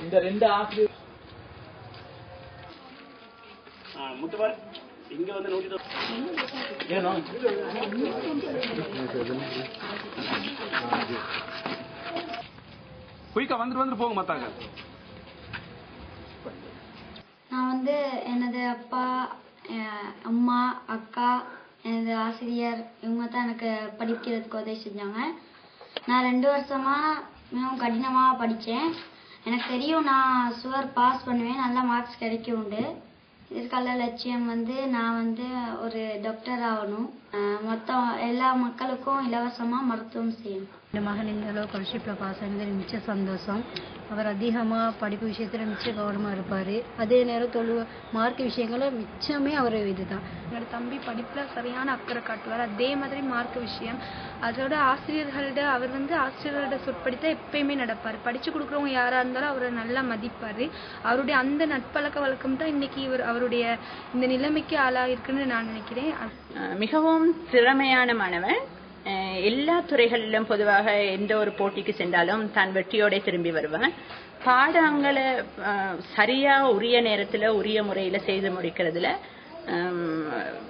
இந்த ரெண்டு ஆசிரியர் முத்துவார் இங்க வந்து நோட்டி ஏனோ குயிக்கா வந்துட்டு வந்துட்டு போங்க மத்தாங்க. நான் வந்து எனது அப்பா அஹ் அம்மா அக்கா எனது ஆசிரியர் இவங்க தான் எனக்கு படிக்கிறதுக்கு உதவி செஞ்சாங்க. நான் ரெண்டு வருஷமா மிகவும் கடினமாக படித்தேன் எனக்கு தெரியும் நான் சுவர் பாஸ் பண்ணுவேன். நல்ல மார்க்ஸ் கிடைக்கும் உண்டு லட்சியம் வந்து நான் வந்து ஒரு டாக்டர் ஆகணும். மொத்தம் எல்லா மக்களுக்கும் இலவசமாக மருத்துவம் செய்யணும். இந்த மகன் இந்த அளவுக்கு ஸ்காலர்ஷிப்பில் பாஸ் ஆனது மிச்ச சந்தோஷம். அவர் அதிகமாக படிப்பு விஷயத்தில் மிச்ச கவனமாக இருப்பார். அதே நேரம் தொழு மார்க் விஷயங்களும் மிச்சமே அவர் இதுதான். என்னோட தம்பி படிப்பில் சரியான அக்கறை காட்டுவார். அதே மாதிரி மார்க் விஷயம். அதோட ஆசிரியர்கள்ட அவர் வந்து ஆசிரியர்களோட சொற்படித்தான் எப்பயுமே நடப்பார். படித்து கொடுக்குறவங்க யாராக இருந்தாலும் அவரை நல்லா மதிப்பார். அவருடைய அந்த நட்பழக்க வழக்கம் தான் இன்னைக்கு இவர் அவருடைய இந்த நிலைமைக்கு ஆளாகிருக்குன்னு நான் நினைக்கிறேன். மிகவும் திறமையான மாணவன். எல்லா துறைகளிலும் பொதுவாக எந்த ஒரு போட்டிக்கு சென்றாலும் தான் வெற்றியோட திரும்பி வருவான். பாடங்களை சரியா உரிய நேரத்துல உரிய முறையில செய்து முடிக்கிறதுல ஹம்,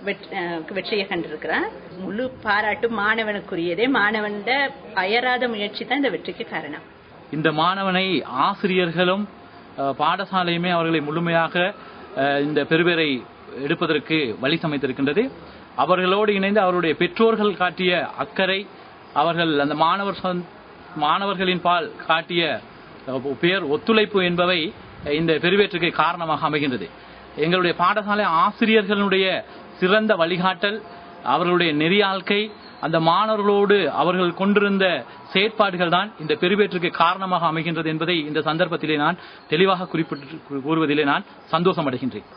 வெற்றி- அஹ், வெற்றியை கண்டிருக்கிறான். முழு பாராட்டு மாணவனுக்குரியதே. மாணவன் அயராத முயற்சி தான் இந்த வெற்றிக்கு காரணம். இந்த மாணவனை ஆசிரியர்களும் பாடசாலையுமே அவர்களை முழுமையாக இந்த பெருபேரை எடுப்பதற்கு வழி சமைத்திருக்கின்றது. அவர்களோடு இணைந்து அவருடைய பெற்றோர்கள் காட்டிய அக்கறை அவர்கள் அந்த மாணவர் மாணவர்களின் பால் காட்டிய பேர் ஒத்துழைப்பு என்பவை இந்த பெருவேற்றுக்கு காரணமாக அமைகின்றது. எங்களுடைய பாடசாலை ஆசிரியர்களுடைய சிறந்த வழிகாட்டல் அவர்களுடைய நெறியாழ்க்கை அந்த மாணவர்களோடு அவர்கள் கொண்டிருந்த செயற்பாடுகள் தான் இந்த பெருவேற்றுக்கு காரணமாக அமைகின்றது என்பதை இந்த சந்தர்ப்பத்திலே நான் தெளிவாக குறிப்பிட்டு கூறுவதிலே நான் சந்தோஷம் அடைகின்றேன்